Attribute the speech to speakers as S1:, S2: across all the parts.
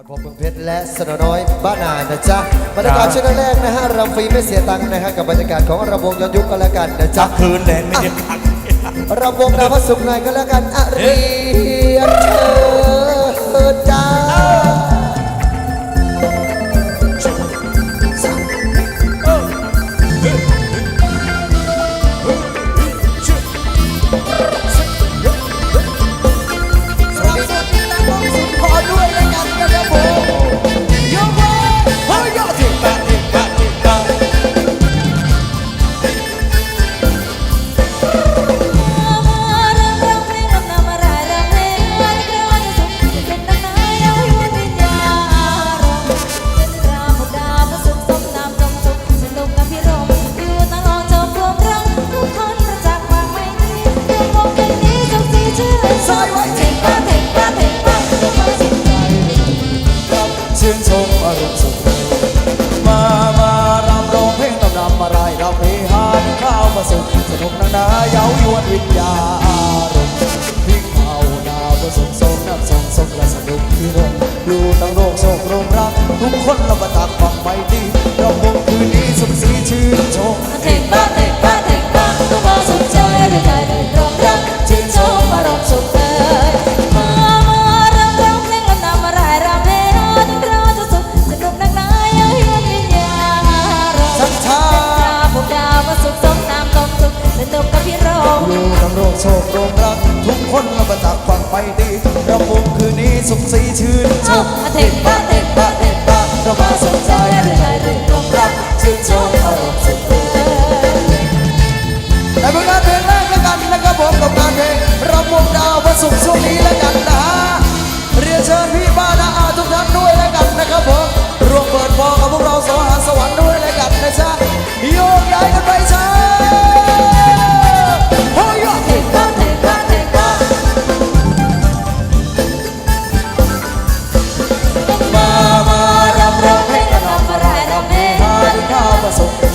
S1: อดพบเมืองเพชรและสนน้อยบ้านานะจ๊ะบรรยากาศช่วงแรกนะฮะรำฟรีไม่เสียตังค์นะฮะกับบรรยากาศของระวงย้อนยุคกันแล้วกันนะจ๊ะ
S2: คืนแดนไม่
S1: เดือด
S3: รระวงดาว
S4: พระสุขหนายก็
S3: แล้ว
S4: กันอรีย
S3: เชิ สุขสนุกนาง
S4: นาเยา
S3: ว
S4: ยวนวิญญาณ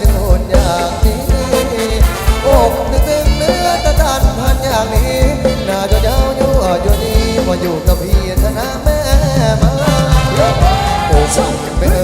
S4: ถึงโหดอย่างนี้อ
S3: กนึกถึงเนื้อ
S1: ตะดันพันอย่างนี้หน้าจะเย้ายั่วอยู่นี้มาอยู่กับพี่ธนาแม่มาอกเป็น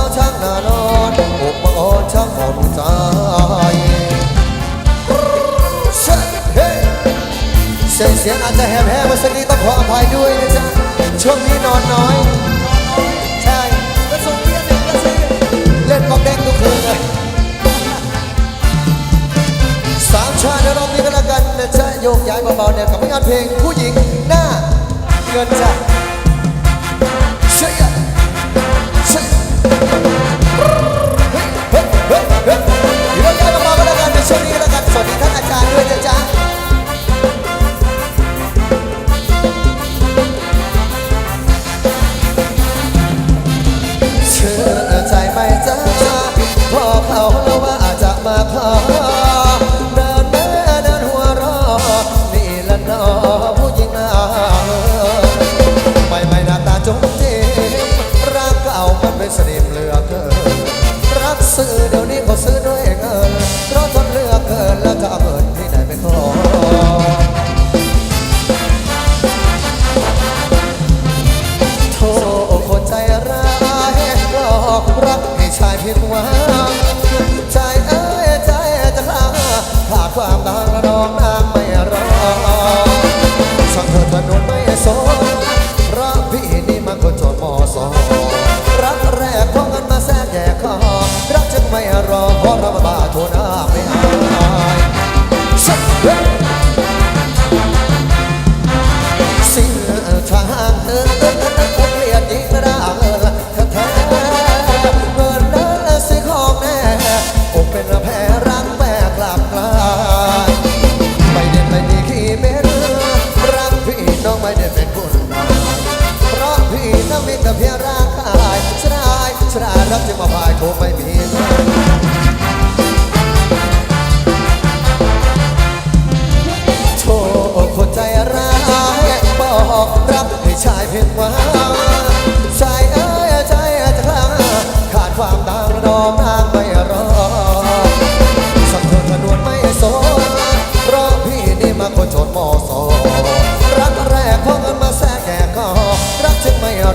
S1: เสียงอาจจะแหบแหบมาสักนิดต้องขออภัยด้วยนะจ๊ะ ช่วงนี้นอนน้อย ใช่ก็ส่เรียนเด็กก็ซื้เล่นกอกแดงทุกคืนเลยสามชาติรอบนี้ก็แล้วกันนะจ๊ะโยกย้ายเบาๆเนี่ยกับงานเพลงผู้หญิงหน้าเกินใจ เห็นว่าใจเอ้ยใจจะลาดความรักร้องน้ำไม่รอ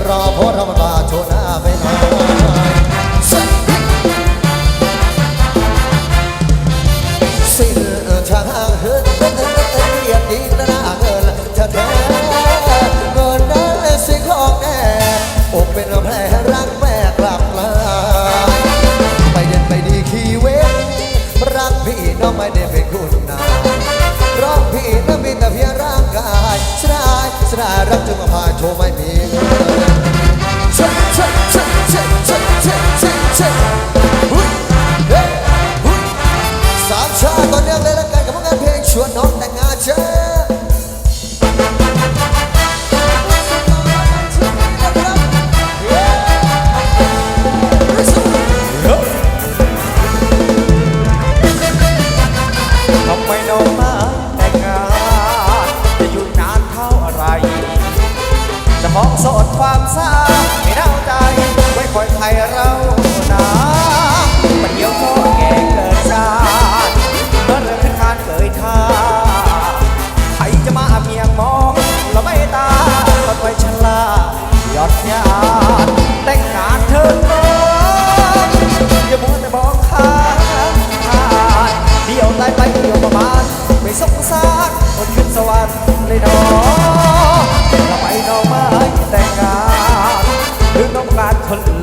S1: รอโพธรรมบาโชนาไปหน่อยสิ้ช่างเฮือเรียบดีนาเงินจะแท้เงินนั้นสิขอกแน่อกเป็นแผลรักแม่กลับลาไปเดินไปดีขี่เว้นรักพี่น้องไม่ได้เป็นคุณนาร้องพี่นั้นมีแต่เพียงร่างกายสลา
S3: ยสลายรักจึงมาพาโชว์ไม่ sure no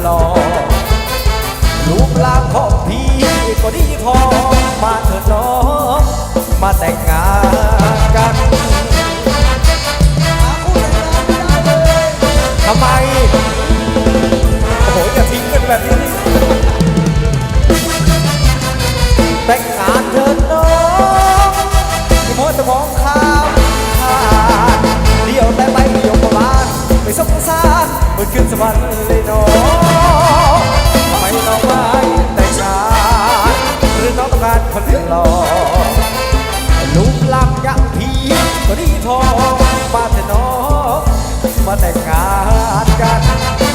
S3: ลอรูปร่างของพี่ก็ดีพอมาเถิดน้องมาแต่งงานกันทำไม โอ้โหอย่าทิ้งกันแบบนี้ แต่งงานเถิดน้องที่มัวแต่มองข้ามผ่านเดียวแต่ไปโยมโบราณไม่สงสารเหมือนขึ้นสวรรค์เลย รีทองปาถนอมมาแต่งงานกัน